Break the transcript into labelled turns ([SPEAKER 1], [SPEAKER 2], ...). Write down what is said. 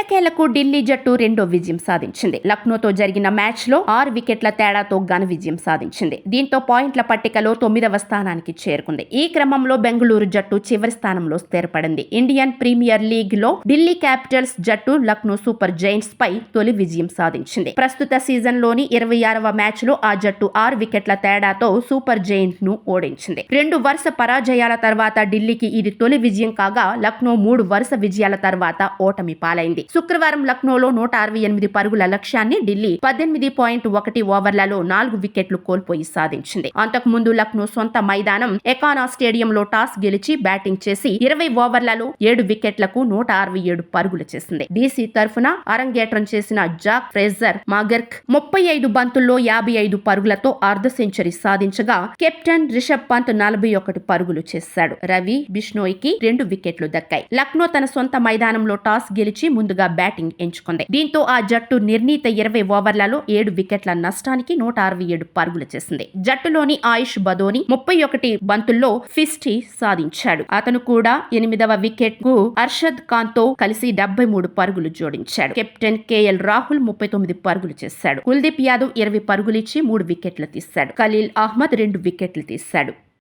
[SPEAKER 1] ఎట్టకేలకు ఢిల్లీ జట్టు రెండో విజయం సాధించింది. లక్నోతో జరిగిన మ్యాచ్లో ఆరు వికెట్ల తేడాతో ఘన విజయం సాధించింది. దీంతో పాయింట్ల పట్టికలో తొమ్మిదవ స్థానానికి చేరుకుంది. ఈ క్రమంలో బెంగళూరు జట్టు చివరి స్థానంలో స్థిరపడింది. ఇండియన్ ప్రీమియర్ లీగ్లో ఢిల్లీ క్యాపిటల్స్ జట్టు లక్నో సూపర్ జైంట్స్ పై తొలి విజయం సాధించింది. ప్రస్తుత సీజన్లోని ఇరవై ఆరవ మ్యాచ్లో ఆ జట్టు ఆరు వికెట్ల తేడాతో సూపర్ జైంట్ను ఓడించింది. రెండు వరుస పరాజయాల తర్వాత ఢిల్లీకి ఇది తొలి విజయం కాగా లక్నో మూడు వరుస విజయాల తర్వాత ఓటమి పాలైంది. శుక్రవారం లక్నోలో నూట అరవై ఎనిమిది పరుగుల లక్ష్యాన్ని ఢిల్లీ పద్దెనిమిది పాయింట్ ఒకటి ఓవర్లలో నాలుగు వికెట్లు కోల్పోయి సాధించింది. అంతకు ముందు లక్నో సొంత మైదానం ఎకానా స్టేడియంలో టాస్ గెలిచి బ్యాటింగ్ చేసి ఇరవై ఓవర్లలో ఏడు వికెట్లకు నూట అరవై ఏడు పరుగులు చేసింది. డీసీ తరఫున అరంగేట్రం చేసిన జాక్ ఫ్రేజర్ మాగర్క్ ముప్పై ఐదు బంతుల్లో యాభై ఐదు పరుగులతో అర్ధ సెంచరీ సాధించగా కెప్టెన్ రిషబ్ పంత్ నలభై ఒకటి పరుగులు చేశాడు. రవి బిష్నోయ్కి రెండు వికెట్లు దక్కాయి. లక్నో తన సొంత మైదానంలో టాస్ గెలిచి ముందు ముందుగా బ్యాటింగ్ ఎంచుకుంది. దీంతో ఆ జట్టు నిర్ణీత ఇరవై ఓవర్లలో ఏడు వికెట్ల నష్టానికి నూట అరవై ఏడు పరుగులు చేసింది. జట్టులోని ఆయుష్ బదోని ముప్పై ఒకటి బంతుల్లో ఫిస్టి సాధించాడు. అతను కూడా ఎనిమిదవ వికెట్కు అర్షద్ ఖాన్తో కలిసి డెబ్బై మూడు పరుగులు జోడించాడు. కెప్టెన్ కేఎల్ రాహుల్ ముప్పై తొమ్మిది పరుగులు చేశాడు. కుల్దీప్ యాదవ్ ఇరవై పరుగులిచ్చి మూడు వికెట్లు తీశాడు. ఖలీల్ అహ్మద్ రెండు వికెట్లు తీశాడు.